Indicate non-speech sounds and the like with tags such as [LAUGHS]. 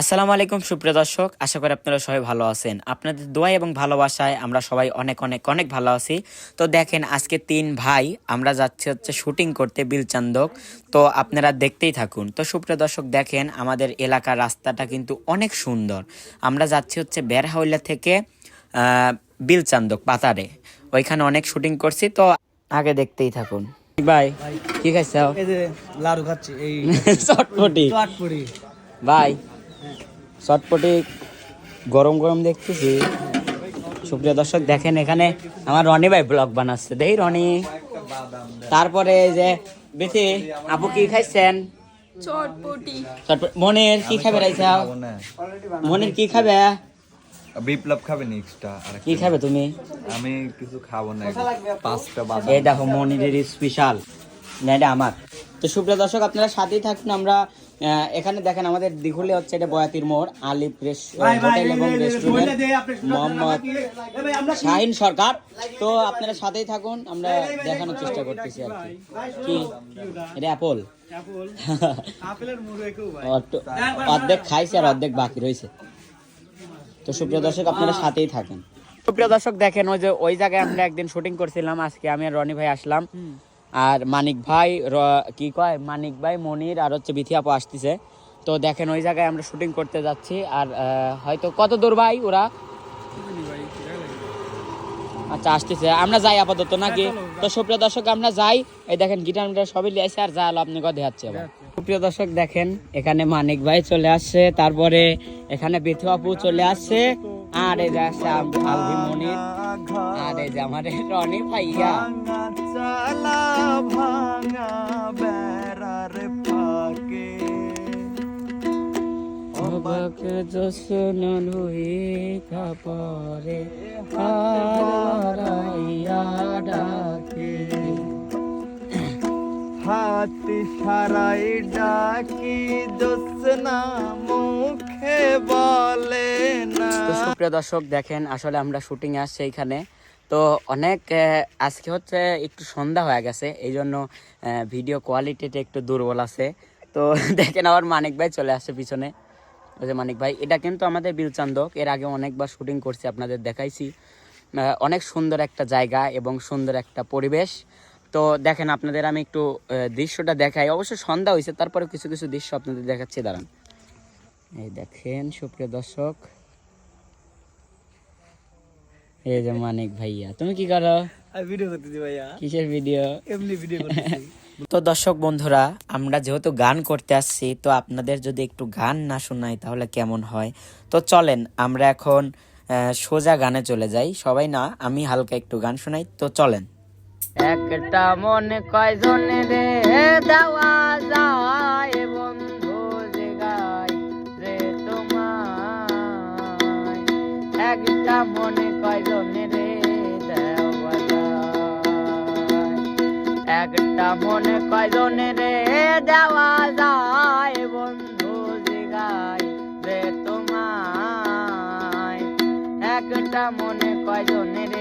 আসসালামু আলাইকুম সুপ্রিয় দর্শক। আশা করি আপনারা সবাই ভালো আছেন। আপনাদের দোয়া এবং ভালোবাসায় আমরা সবাই অনেক অনেক অনেক ভালো আছি। তো দেখেন আজকে তিন ভাই আমরা যাচ্ছি হচ্ছে শুটিং করতে বিলচান্দক। তো আপনারা দেখতেই থাকুন। তো সুপ্রিয় দর্শক দেখেন আমাদের এলাকার রাস্তাটা কিন্তু অনেক সুন্দর। আমরা যাচ্ছি হচ্ছে বেরহাউলা থেকে আহ, বিলচান্দক পাতারে। ওইখানে অনেক শুটিং করছি। তো আগে দেখতেই থাকুন। ভাই কি খাইছাও এই লাড়ু খাচ্ছি এই চটপটি। চটপড়ি ভাই চটপটি গরম গরম দেখতেছি। সুপ্রিয় দর্শক দেখেন এখানে আমার রনি ভাই ব্লগ বানাচ্ছে। দেখি রনি। তারপরে এই যে বেশি আপু কি খাইছেন? চটপটি। চটপটি মনের কি খাবে রাইছাও মনের কি খাবে? বিপ্লব খাবে নেক্সটটা আর কি খাবে তুমি? আমি কিছু খাব না পাঁচটা বাদাম এই দেখো মনিরের স্পেশাল না এটা আমার। তো সুপ্রিয় দর্শক আপনারা সাথেই থাকুন আমরা এখানে দেখেন আমাদের দিঘুলে হচ্ছে এটা বয়াতির মোড় আলিফ হোটেল এবং রেস্টুরেন্ট মোহাম্মদ শাহিন সরকার। তো আপনারা সাথেই থাকুন আমরা দেখানোর চেষ্টা করতেছি আর কি। এটা অ্যাপল। [LAUGHS] অর্ধেক খাইছে আর অর্ধেক বাকি রয়েছে তো সুপ্রিয় দর্শক আপনারা সাথেই থাকেন। সুপ্রিয় দর্শক দেখেন ওই যে ওই জায়গায় আমরা একদিন শুটিং করছিলাম আজকে আমি আর রনি ভাই আসলাম। আর মানিক ভাই কি কয়? মানিক ভাই মনির আর হচ্ছে বিথিয়াপু আসতেছে। তো দেখেন ওই জায়গায় আমরা শুটিং করতে যাচ্ছি। আর হয়তো কত দূর ভাই ওরা? আচ্ছা আসতেছে। আমরা যাই আপাতত নাকি? তো সুপ্রিয় দর্শক আমরা যাই। এই দেখেন গিটার মিটার সবই লিয়ে আসছে আর যা আলো আপনি কথা হচ্ছে আবার সুপ্রিয় দর্শক দেখেন এখানে মানিক ভাই চলে আসছে। তারপরে এখানে বিথু আপু চলে আসছে। আর এই যে আসছে আলভি মনির। আর এই যে আমার রনি ভাইয়া। চালা ভাঙা বেড়ার ফাঁকে। অবাক জোসন লুই কাপরে হারাইয়া ডাকে। হাত সারাই ডাকি মুখে বলে না। তো সুপ্রিয় দর্শক দেখেন আসলে আমরা শুটিং আসছি এইখানে। তো অনেক আজকে হচ্ছে একটু সন্ধ্যা হয়ে গেছে এই জন্য ভিডিও কোয়ালিটিটা একটু দুর্বল আছে। তো [LAUGHS] দেখেন আবার মানিক ভাই চলে আসছে পিছনে। ওই যে মানিক ভাই, এটা কিন্তু আমাদের বিলচান্দক এর আগে অনেকবার শুটিং করছি, আপনাদের দেখাইছি। অনেক সুন্দর একটা জায়গা এবং সুন্দর একটা পরিবেশ। তো দেখেন আপনাদের আমি একটু দৃশ্যটা দেখাই। অবশ্য সন্ধ্যা হয়েছে তারপরে কিছু কিছু দৃশ্য আপনাদের দেখাচ্ছি, দাঁড়ান। এই দেখেন, সুপ্রিয় দর্শক। এই যে মানিক ভাইয়া তুমি কি করো? ভিডিও করতেছি ভাইয়া। কিসের ভিডিও এমনি ভিডিও করতেছি। [LAUGHS] তো দর্শক বন্ধুরা আমরা যেহেতু গান করতে আসছি তো আপনাদের যদি একটু গান না শোনাই তাহলে কেমন হয়? তো চলেন আমরা এখন আহ, সোজা গানে চলে যাই। সবাই না আমি হালকা একটু গান শোনাই তো চলেন। একটা মনে কয়জন রে দেওয়া একটা মনে কয়জনে রে দেওয়া যায়? বন্ধু জিগাই রে তোমায়। একটা মনে কয়জনে রে